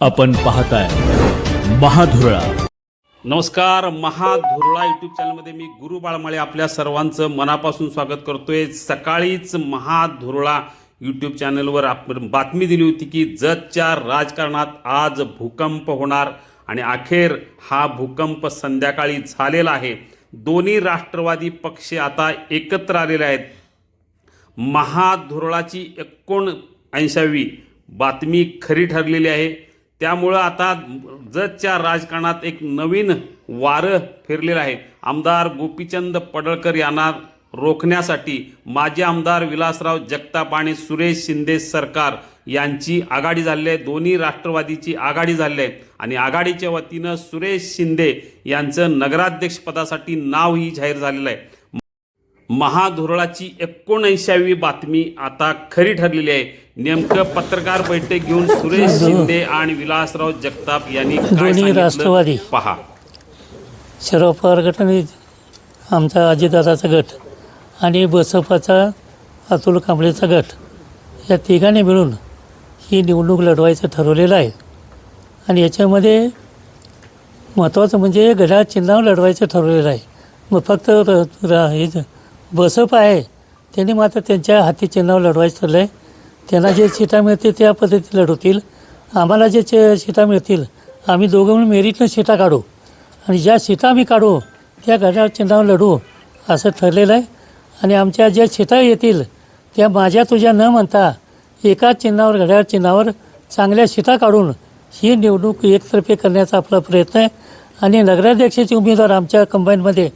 आपण पाहताय महाधुरळा. नमस्कार महाधुरळा यूट्यूब चॅनलमध्ये मी गुरु बाळमाळे आपल्या सर्वांचं मनापासून स्वागत करतोय. सकाळीच महाधुरळा यूट्यूब चॅनलवर आपण बातमी दिली होती की जतच्या राजकारणात आज भूकंप होणार आणि अखेर हा भूकंप संध्याकाळी झालेला आहे. दोन्ही राष्ट्रवादी पक्ष आता एकत्र आलेले आहेत. महाधुरळाची एकोणऐंशावी बातमी खरी ठरलेली आहे. त्यामुळं आता जतच्या राजकारणात एक नवीन वारं फिरलेलं आहे. आमदार गोपीचंद पडळकर यांना रोखण्यासाठी माजी आमदार विलासराव जगताप आणि सुरेश शिंदे सरकार यांची आघाडी झाली आहे. दोन्ही राष्ट्रवादीची आघाडी झाली आहे. आणि आघाडीच्या वतीनं सुरेश शिंदे यांचं नगराध्यक्षपदासाठी नावही जाहीर झालेलं आहे. महाधुरळाची एकोणऐंशावी बातमी आता खरी ठरलेली आहे. नेमकं पत्रकार बैठक घेऊन सुरेश शिंदे आणि विलासराव जगताप यांनी काय दोन्ही सांगितलं? राष्ट्रवादी. पहा. शरद पवार गट आणि आमचा अजितदादाचा गट आणि बसपाचा अतुल कांबळेचा गट या तिघांनी मिळून ही निवडणूक लढवायचं ठरवलेलं आहे. आणि याच्यामध्ये महत्त्वाचं म्हणजे घड्याळ चिन्हावर लढवायचं ठरवलेलं आहे. मग फक्त र र- हे जे बसप आहे त्यांनी मात्र त्यांच्या हाती चिन्हावर लढवायचं ठरलं आहे त्यांना जे सीटा मिळतील त्या पद्धतीत लढवतील. आम्हाला जे सीटा मिळतील आम्ही दोघं म्हणून मेरिटनं सीटा काढू. आणि ज्या सीटा आम्ही काढू त्या घड्याळ चिन्हावर लढू असं ठरलेलं आहे. आणि आमच्या ज्या सीटा येतील त्या माझ्या तुझ्या न म्हणता एकाच चिन्हावर घड्याळ चिन्हावर चांगल्या सीटा काढून ही निवडणूक एकतर्फे करण्याचा आपला प्रयत्न आहे. आणि नगराध्यक्षाचे उमेदवार आमच्या कंबाईनमध्ये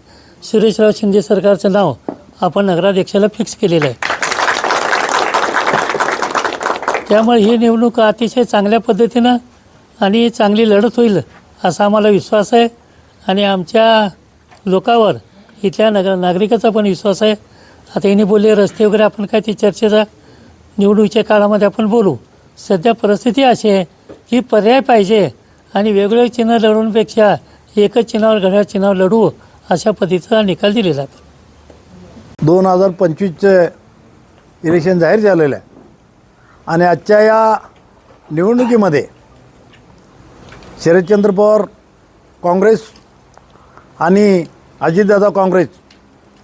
सुरेशराव शिंदे सरकारचं नाव आपण नगराध्यक्षाला फिक्स केलेलं आहे. त्यामुळे ही निवडणूक अतिशय चांगल्या पद्धतीनं आणि चांगली लढत होईल असा आम्हाला विश्वास आहे. आणि आमच्या लोकावर इथल्या नगर नागरिकाचा पण विश्वास आहे. आता यांनी बोलले रस्ते वगैरे आपण काय ती चर्चेचा निवडणुकीच्या काळामध्ये आपण बोलू. सध्या परिस्थिती अशी आहे की पर्याय पाहिजे आणि वेगवेगळे चिन्ह लढवण्यापेक्षा एकच चिन्हावर घड्याळ चिन्हावर लढू अशा पद्धतीचा निकाल दिलेला आहे. दोन हजार पंचवीसचं इलेक्शन जाहीर झालेलं आहे. आणि आजच्या या निवडणुकीमध्ये शरदचंद्र पवार काँग्रेस आणि अजितदादा काँग्रेस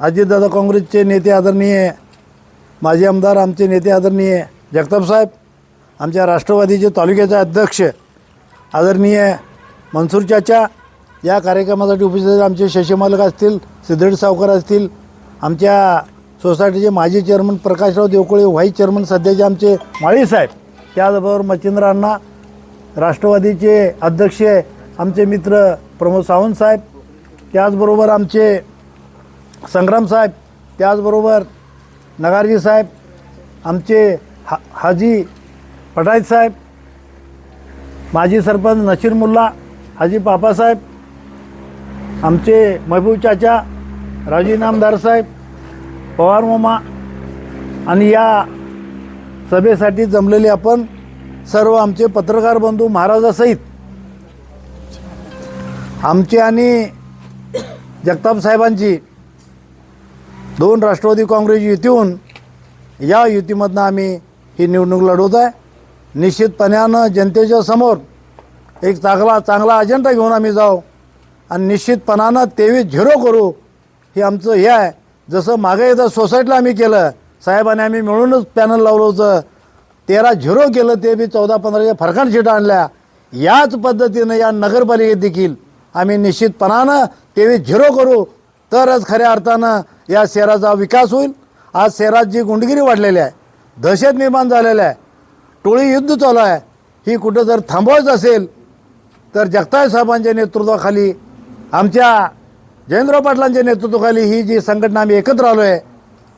अजितदादा काँग्रेसचे नेते आदरणीय माजी आमदार आमचे नेते आदरणीय जगताप साहेब आमच्या राष्ट्रवादीचे तालुक्याचे अध्यक्ष आदरणीय मनसूर चाचा या कार्यक्रमासाठी उपस्थित आमचे शशी मालक असतील सिद्धेड सावकर असतील आमच्या सोसायटीचे माजी chairman Prakashrao Devkole vice chairman सध्याचे आमचे माळी साहेब. त्याचबरोबर मच्छिंद्र अण्णा राष्ट्रवादीचे अध्यक्ष आमचे मित्र प्रमोद सावंत साहेब त्याचबरोबर आमचे संग्राम साहेब त्याचबरोबर नगारजी साहेब आमचे हा हाजी पटायत साहेब माजी सरपंच नशीर मुल्ला हाजी पापासाहेब आमचे महबूब चाचा राजी नामदार साहेब पवार मामा आणि या सभेसाठी जमलेले आपण सर्व आमचे पत्रकार बंधू महाराजासहित आमची आणि जगताप साहेबांची दोन राष्ट्रवादी काँग्रेस युतीहून या युतीमधनं आम्ही ही निवडणूक लढवत आहे. निश्चितपणानं जनतेच्या समोर एक चांगला चांगला अजेंडा घेऊन आम्ही जाऊ आणि निश्चितपणानं तेवीस झिरो करू हे आमचं हे आहे. जसं मागे एकदा सोसायटीला आम्ही केलं साहेबांनी आम्ही मिळूनच पॅनल लावलं होतं. तेरा झिरो केलं ते बी चौदा पंधराच्या फरकान सीटा आणल्या. याच पद्धतीनं या नगरपालिकेत देखील आम्ही निश्चितपणानं तेवीस झिरो करू. तरच खऱ्या अर्थानं या शहराचा विकास होईल. आज शहरात जी गुंडगिरी वाढलेली आहे दहशत निर्माण झालेलं आहे टोळी युद्ध चालू आहे ही कुठं जर थांबवायचं असेल तर जगताय साहेबांच्या नेतृत्वाखाली आमच्या जयेंद्र पाटलांच्या नेतृत्वाखाली ही जी संघटना आम्ही एकत्र आलो आहे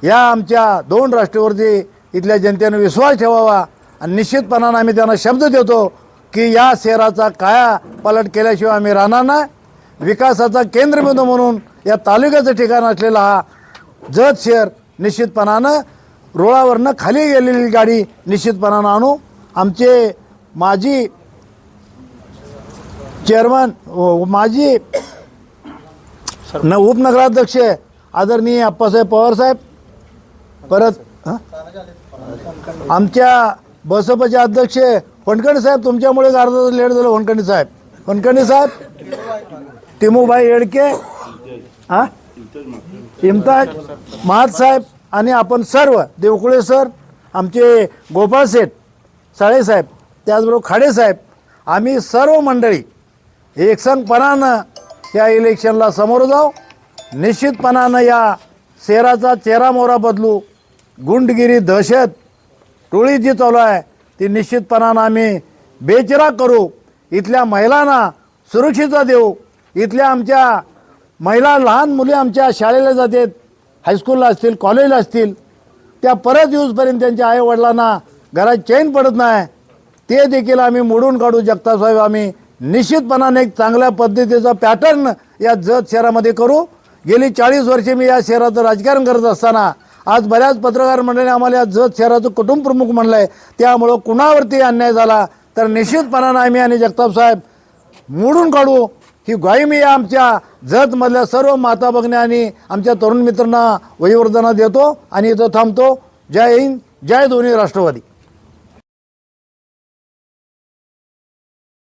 या आमच्या दोन राष्ट्रीयवरती इथल्या जनतेनं विश्वास ठेवावा आणि निश्चितपणानं आम्ही त्यांना शब्द देतो की या शहराचा काया पालट केल्याशिवाय आम्ही राहणार नाही. विकासाचा केंद्रबिंदू म्हणून या तालुक्याचं ठिकाण असलेला हा जत शहर निश्चितपणानं रुळावरनं खाली गेलेली गाडी निश्चितपणानं आणू. आमचे माजी चेअरमन व माजी न उपनगराध्यक्ष आदरणीय अप्पासाहेब पवार साहेब परत आमच्या बसपचे अध्यक्ष वनखंडे साहेब तुमच्यामुळे अर्धा लेट झालं वनखंडे साहेब. वनखंडे साहेब टिमूभाई येडके हा? इम्ताज महात साहेब आणि आपण सर्व देवकुळे सर आमचे गोपाळ शेठ साळेसाहेब त्याचबरोबर खाडेसाहेब आम्ही सर्व मंडळी एकसंगपणानं त्या इलेक्शनला समोर जाऊ निश्चितपणानं या शेराचा चेहरा मोहरा बदलू. गुंडगिरी दहशत टोळी जी चालू आहे ती निश्चितपणानं आम्ही बेचिरा करू. इथल्या महिलांना सुरक्षितता देऊ. इथल्या आमच्या महिला लहान मुली आमच्या शाळेला जातात हायस्कूलला असतील कॉलेजला असतील. त्या परत येऊसपर्यंत त्यांच्या आईवडिलांना घरात चैन पडत नाही. ते देखील आम्ही मोडून काढू जगताप साहेब आम्ही निश्चितपणाने एक चांगल्या पद्धतीचा पॅटर्न या जत शहरामध्ये करू. गेली चाळीस वर्षे मी या शहराचं राजकारण करत असताना आज बऱ्याच पत्रकार मंडळीने आम्हाला या जत शहराचं कुटुंब प्रमुख म्हणलं आहे त्यामुळं कुणावरती अन्याय झाला तर निश्चितपणानं आम्ही आणि जगताप साहेब मोडून काढू. ही ग्वाही मी आमच्या जतमधल्या सर्व माता भगिनी आणि आमच्या तरुण मित्रांना वयोवर्धना देतो आणि इथं थांबतो. जय हिंद जय दोन्ही राष्ट्रवादी.